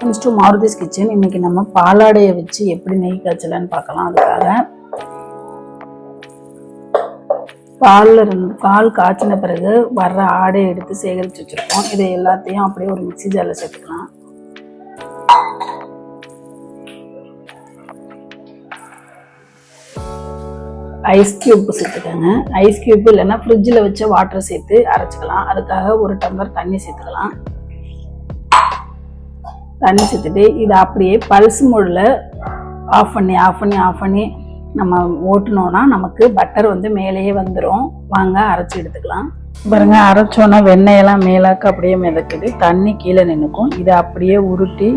Welcomes to மாருதிஸ் kitchen. இன்னைக்கு நம்ம பாலாடையை வச்சு எப்படி நெய் காய்ச்சலான்னு பார்க்கலாம். அதுக்காக பாலில் இருந்து பால் காய்ச்சின பிறகு வர்ற ஆடையை எடுத்து சேகரித்து வச்சுருக்கோம். இதை எல்லாத்தையும் அப்படியே ஒரு மிக்சி ஜாரில் சேர்த்துக்கலாம். ஐஸ் கியூப் சேர்த்துக்கோங்க. ஐஸ் கியூப் இல்லைன்னா ஃப்ரிட்ஜில் வச்ச வாட்டர் சேர்த்து அரைச்சிக்கலாம். அதுக்காக ஒரு டம்ளர் தண்ணி சேர்த்துக்கலாம். தண்ணி சேர்த்துட்டு இதை அப்படியே பல்ஸ் மோடில் ஆஃப் பண்ணி ஆஃப் பண்ணி ஆஃப் பண்ணி நம்ம ஓட்டினோன்னா நமக்கு பட்டர் வந்து மேலேயே வந்துடும் வாங்க அரைச்சி எடுத்துக்கலாம். பாருங்க அரைச்சோன்னா வெண்ணெயெல்லாம் மேலாக்க அப்படியே மிதக்குது. தண்ணி கீழே நின்றுக்கும் இதை அப்படியே உருட்டி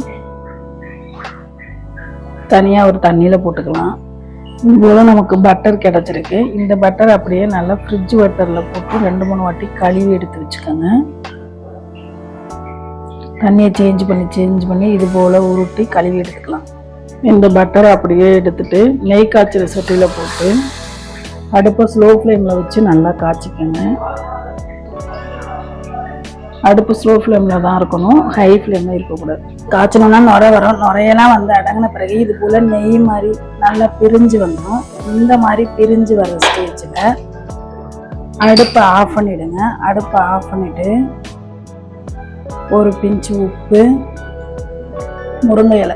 தனியாக ஒரு தண்ணியில் போட்டுக்கலாம். இதுபோல் நமக்கு பட்டர் கிடச்சிருக்கு. இந்த பட்டர் அப்படியே நல்லா ஃப்ரிட்ஜ் பட்டரில் போட்டு ரெண்டு மூணு வாட்டி கழுவி எடுத்து வச்சுக்கோங்க. தண்ணியை சேஞ்ச் பண்ணி சேஞ்ச் பண்ணி இது போல் உருட்டி கழுவி எடுத்துக்கலாம். இந்த பட்டரை அப்படியே எடுத்துட்டு நெய் காய்ச்சிற சட்டியில் போட்டு அடுப்பை ஸ்லோ ஃப்ளேமில் வச்சு நல்லா காய்ச்சிக்கோங்க. அடுப்பு ஸ்லோ ஃப்ளேமில் தான் இருக்கணும். ஹை ஃப்ளேமில் இருக்கக்கூடாது. காய்ச்சணும்னா நுரை வரும். நுரையெல்லாம் வந்து அடங்கின பிறகு இது போல் நெய் மாதிரி நல்லா பிரிஞ்சு வந்துடும் இந்த மாதிரி பிரிஞ்சு வர ஸ்டேஜில் அடுப்பை ஆஃப் பண்ணிவிடுங்க அடுப்பை ஆஃப் பண்ணிவிட்டு ஒரு பிஞ்சு உப்பு முருங்கை இலை.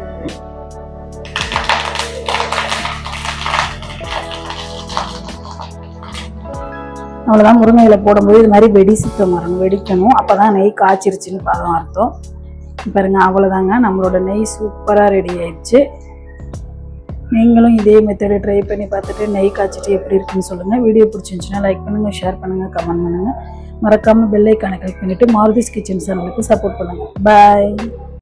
அவ்வளோதான் முருங்கை இலை போடும்போது இது மாதிரி வெடி சுத்தம் வரணும் வெடிக்கணும். அப்போ தான் நெய் காய்ச்சிருச்சுன்னு பதம் அர்த்தம் பாருங்கள் அவ்வளோதாங்க நம்மளோட நெய் சூப்பராக ரெடி ஆயிடுச்சு. நீங்களும் இதே மெத்தடை ட்ரை பண்ணி பார்த்துட்டு நெய் காய்ச்சிட்டு எப்படி இருக்குன்னு சொல்லுங்கள் வீடியோ பிடிச்சிருந்துச்சுன்னா லைக் பண்ணுங்கள் ஷேர் பண்ணுங்கள் கமெண்ட் பண்ணுங்கள் மறக்காமல் பெல்லைக்கான கிளிக் பண்ணிவிட்டு மாருதிஸ் கிச்சன் சேனலுக்கு சப்போர்ட் பண்ணுங்கள் பாய்